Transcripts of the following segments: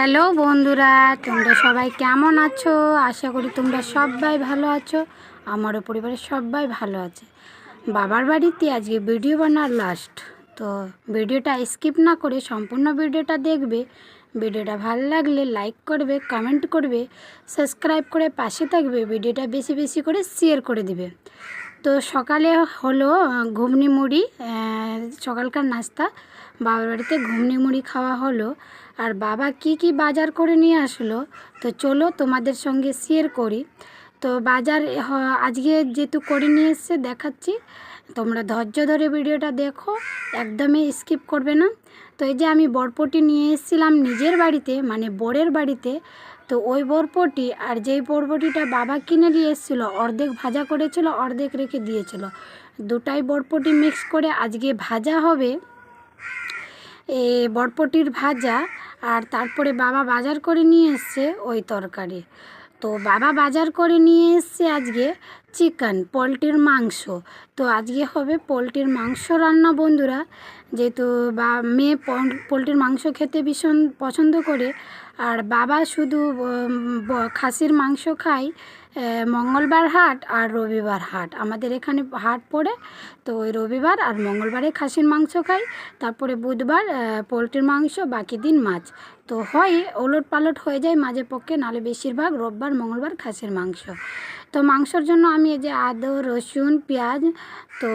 Hello বন্ধুরা, তোমরা সবাই কেমন আছো? আশা করি তোমরা সবাই ভালো আছো, আমারও পরিবারের সবাই ভালো আছে। বাবার বাড়িতে আজকে ভিডিও বানার লাস্ট তো ভিডিওটা স্কিপ না করে সম্পূর্ণ ভিডিওটা দেখবে। ভিডিওটা ভালো লাগলে লাইক করবে কমেন্ট করবে সাবস্ক্রাইব করে পাশে থাকবে, ভিডিওটা বেশি বেশি করে শেয়ার করে দিবে। তো সকালে হলো, ঘুগনি মুড়ি সকালকার নাস্তা, বাবার বাড়িতে ঘুগনি মুড়ি খাওয়া হলো। আর বাবা কি কি বাজার করে নিয়ে আসলো, তো চলো তোমাদের সঙ্গে শেয়ার করি। তো বাজার আজকে যেহেতু করে নিয়ে এসছে, দেখাচ্ছি। তোমরা ধৈর্য ধরে ভিডিওটা দেখো, একদমই স্কিপ করবে না। তো এই যে আমি বরপটি নিয়ে এসেছিলাম নিজের বাড়িতে মানে বরের বাড়িতে তো ওই বরপটি আর যেই বরপটিটা বাবা কিনে নিয়ে এসেছিল, অর্ধেক ভাজা করেছিল, অর্ধেক রেখে দিয়েছিল। দুটাই বরপটি মিক্স করে আজকে ভাজা হবে। এ বরপটির ভাজা আর তারপরে বাবা বাজার করে নিয়ে এসছে ওই তরকারি। তো বাবা বাজার করে নিয়ে এসছে আজকে। চিকেন, পোলট্রির মাংস। তো আজকে হবে পোলট্রির মাংস রান্না, বন্ধুরা। যেহেতু বা, মেয়ে পোলট্রির মাংস খেতে ভীষণ পছন্দ করে। আর বাবা শুধু খাসির মাংস খায় মঙ্গলবার হাট আর রবিবার হাট। আমাদের এখানে হাট পড়ে, তো ওই রবিবার আর মঙ্গলবারে খাসির মাংস খাই তারপরে বুধবার পোলট্রির মাংস, বাকি দিন মাছ। তো হয় ওলট পালট হয়ে যায় মাঝে পক্ষে নাহলে বেশিরভাগ রোববার, মঙ্গলবার খাসির মাংস। তো মাংসর জন্য আমি এই যে আদা, রসুন, পেঁয়াজ, তো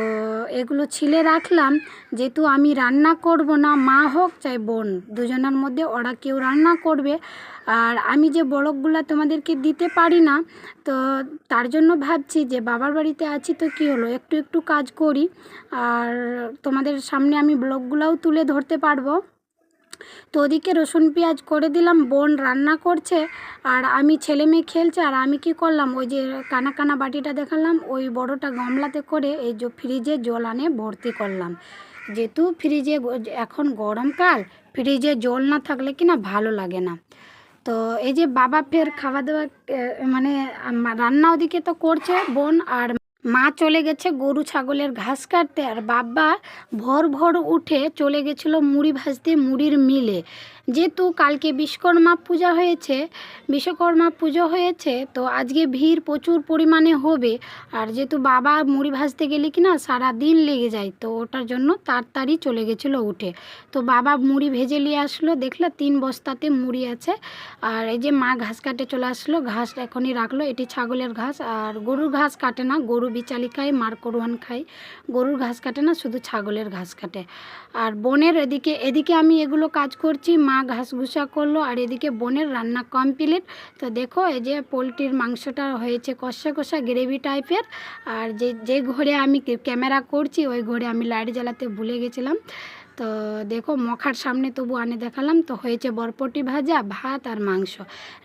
এগুলো ছিলে রাখলাম। যেহেতু আমি রান্না করব না, মা হোক চাই বোন, দুজনের মধ্যে ওরা কেউ রান্না করবে। আর আমি যে বড়কগুলো তোমাদেরকে দিতে পারি না, তো তার জন্য ভাবছি যে বাবার বাড়িতে আছি তো কী হলো, একটু একটু কাজ করি। আর তোমাদের সামনে আমি ব্লগগুলোও তুলে ধরতে পারব। তো ওদিকে রসুন পেঁয়াজ করে দিলাম, বোন রান্না করছে, আর আমি ছেলে মেয়ে খেলছে, আর আমি কি করলাম, ওই যে কানা কানা বাটিটা দেখালাম, ওই বড়টা গামলাতে করে এই যে ফ্রিজে জল আনে ভর্তি করলাম। যেহেতু ফ্রিজে এখন গরমকাল, ফ্রিজে জল না থাকলে কি না ভালো লাগে না। তো এই যে বাবা ফের খাওয়া দাওয়া মানে রান্না ওদিকে তো করছে বোন, আর মা চলে গেছে গরু ছাগলের ঘাস কাটতে আর বাবা ভর ভর উঠে চলে গেছিল মুড়ি ভাজতে মুড়ির মিলে। যেহেতু কালকে বিশ্বকর্মা পূজা হয়েছে, বিশ্বকর্মা পুজো হয়েছে, তো আজকে ভিড় প্রচুর পরিমাণে হবে। আর যেহেতু বাবা মুড়ি ভাজতে গেলে কি না সারা দিন লেগে যায়, তো ওটার জন্য তাড়াতাড়ি চলে গেছিল উঠে। তো বাবা মুড়ি ভেজে নিয়ে আসলো, দেখল তিন বস্তাতে মুড়ি আছে। আর এই যে মা ঘাস কাটে চলে আসলো, ঘাস এখনই রাখল, এটি ছাগলের ঘাস। আর গরুর ঘাস কাটে না, গরু বিচালি খায়, মার করুয়ান খায়। গরুর ঘাস কাটে না, শুধু ছাগলের ঘাস কাটে। আর বনের এদিকে এদিকে আমি এগুলো কাজ করছি, মা ঘাস ঘুষা করল আর এদিকে বোনের রান্না কমপ্লিট তো দেখো, এই যে পোলট্রির মাংসটা হয়েছে কষা কষা গ্রেভি টাইপের আর যে যে ঘরে আমি ক্যামেরা করছি, ওই ঘরে আমি লাইট জ্বালাতে ভুলে গেছিলাম। তো দেখো, মখার সামনে তবু আনে দেখালাম। তো হয়েছে বরপটি ভাজা, ভাত আর মাংস।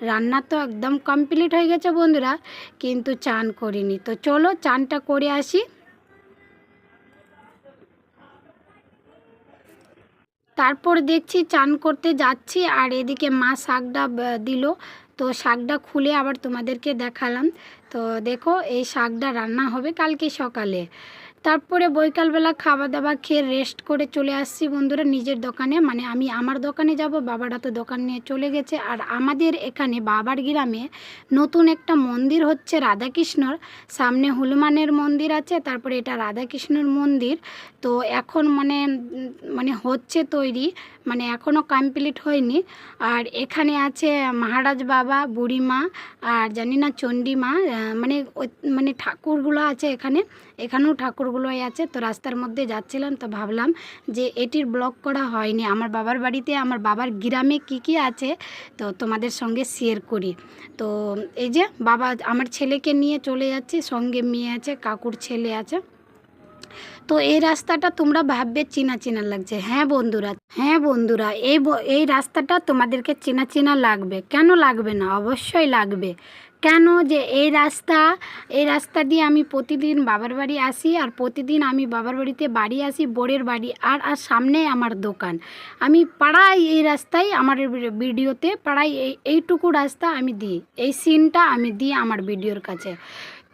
রান্না তো একদম কমপ্লিট হয়ে গেছে বন্ধুরা, কিন্তু চান করিনি। তো চলো, চানটা করে আসি। তারপর দেখছি চান করতে যাচ্ছি আর এদিকে মা শাকটা দিল। তো শাকটা খুলে আবার তোমাদেরকে দেখালাম। তো দেখো, এই শাকটা রান্না হবে কালকে সকালে। তারপরে বৈকালবেলা খাওয়া দাওয়া খেয়ে রেস্ট করে চলে আসছি বন্ধুরা নিজের দোকানে। মানে আমি আমার দোকানে যাব, বাবারা তো দোকান নিয়ে চলে গেছে। আর আমাদের এখানে বাবার গ্রামে নতুন একটা মন্দির হচ্ছে রাধাকৃষ্ণর। সামনে হনুমানের মন্দির আছে, তারপরে এটা রাধাকৃষ্ণর মন্দির। তো এখন মানে মানে হচ্ছে তৈরি মানে এখনও কমপ্লিট হয়নি। আর এখানে আছে মহারাজ বাবা, বুড়িমা, আর জানি না চণ্ডীমা মানে মানে ঠাকুরগুলো আছে এখানে। এখানেও ঠাকুরগুলোই আছে, তো রাস্তার মধ্যে যাচ্ছিলাম, তো ভাবলাম যে এটির ব্লগ করা হয়নি। আমার বাবার বাড়িতে, আমার বাবার গ্রামে কি কি আছে, তো তোমাদের সঙ্গে শেয়ার করি। তো এই যে বাবা, আমার ছেলেকে নিয়ে চলে যাচ্ছি, সঙ্গে মেয়ে আছে, কাকুর ছেলে আছে। তো এই রাস্তাটা তোমরা ভাববে চেনা চেনা লাগছে। হ্যাঁ বন্ধুরা হ্যাঁ বন্ধুরা, এই এই রাস্তাটা তোমাদেরকে চেনা চেনা লাগবে। কেন লাগবে না? অবশ্যই লাগবে। কেন যে এই রাস্তা এই রাস্তা দিয়ে আমি প্রতিদিন বাবার বাড়ি আসি আর প্রতিদিন আমি বাবার বাড়িতে বাড়ি আসি, বোরের বাড়ি আর আর সামনে আমার দোকান। আমি পাড়ায় এই রাস্তায় আমার ভিডিওতে পাড়ায় এই, এইটুকু রাস্তা আমি দিই। এই সিনটা আমি দিই আমার ভিডিওর কাছে।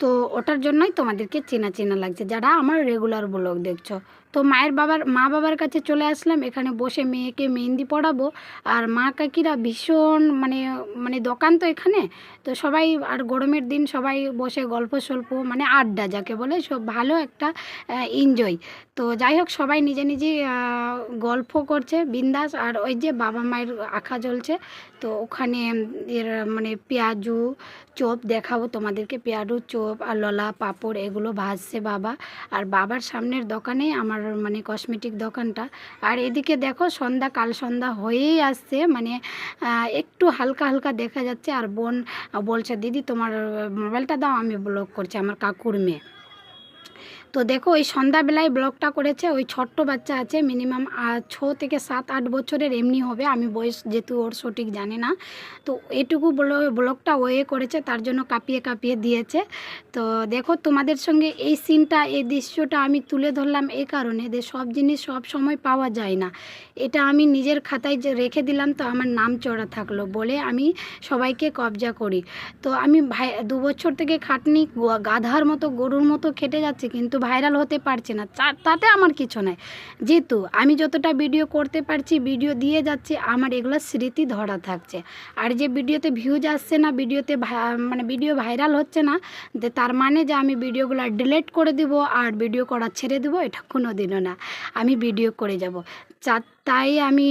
তো ওটার জন্যই তোমাদেরকে চেনা চেনা লাগছে। যারা আমার রেগুলার ব্লগ দেখছ তো মায়ের বাবার, মা বাবার কাছে চলে আসলাম। এখানে বসে মেয়েকে মেহেন্দি পড়াবো। আর মা কাকিরা ভীষণ মানে মানে দোকান তো এখানে। তো সবাই, আর গরমের দিন সবাই বসে গল্প সল্প মানে আড্ডা যাকে বলে, সব ভালো একটা এনজয় তো যাই হোক, সবাই নিজে নিজে গল্প করছে, বিন্দাস। আর ওই যে বাবা মায়ের আঁকা জ্বলছে, তো ওখানে এর মানে পেঁয়াজু চোপ দেখাবো তোমাদেরকে। পেঁয়াজু চোপ আর ললা পাঁপড়, এগুলো ভাজছে বাবা। আর বাবার সামনের দোকানেই আমার মানে কসমেটিক দোকানটা। আর এদিকে দেখো সন্ধ্যা, কাল সন্ধ্যা হয়েই আসছে মানে একটু হালকা হালকা দেখা যাচ্ছে। আর বোন বলছে, দিদি, তোমার মোবাইলটা দাও, আমি ব্লগ করছি আমার কাকুর মেয়ে। তো দেখো, ওই সন্ধ্যাবেলায় ব্লগটা করেছে ওই ছোট্ট বাচ্চা আছে মিনিমাম ছ থেকে সাত, আট বছরের এমনি হবে, আমি বয়স যেহেতু ওর সঠিক জানি না। তো এটুকু ব্লগটা ওয়ে করেছে, তার জন্য কাঁপিয়ে কাঁপিয়ে দিয়েছে। তো দেখো, তোমাদের সঙ্গে এই সিনটা এই দৃশ্যটা আমি তুলে ধরলাম এই কারণে যে সব জিনিস সব সময় পাওয়া যায় না। এটা আমি নিজের খাতায় যে রেখে দিলাম, তো আমার নাম চড়া থাকল, বলে আমি সবাইকে কবজা করি। তো আমি ভাই, দু বছর থেকে খাটনি গাধার মতো, গরুর মতো খেটে যাচ্ছে। কিন্তু ভাইরাল হতে পারছে না। তাতে আমার কিছু নাই। যেহেতু আমি যতটা ভিডিও করতে পারছি, ভিডিও দিয়ে যাচ্ছি, আমার এগুলো স্মৃতি ধরা থাকছে। আর যে ভিডিওতে ভিউজ আসছে না, ভিডিওতে মানে ভিডিও ভাইরাল হচ্ছে না তার মানে যে আমি ভিডিওগুলো ডিলিট করে দিব আর ভিডিও করা ছেড়ে দেবো, এটা কোনো দিনও না। আমি ভিডিও করে যাব। চা, তাই আমি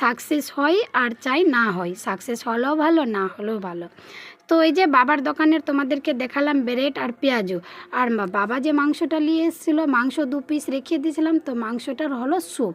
সাকসেস হই আর চাই না হয় সাকসেস হলেও ভালো, না হলেও ভালো। তো এই যে বাবার দোকানের তোমাদেরকে দেখালাম ব্রেড আর পেঁয়াজু। আর বাবা যে মাংসটা নিয়ে এসেছিল, মাংস দু পিস রেখে দিয়েছিলাম, তো মাংসটার হলো স্যুপ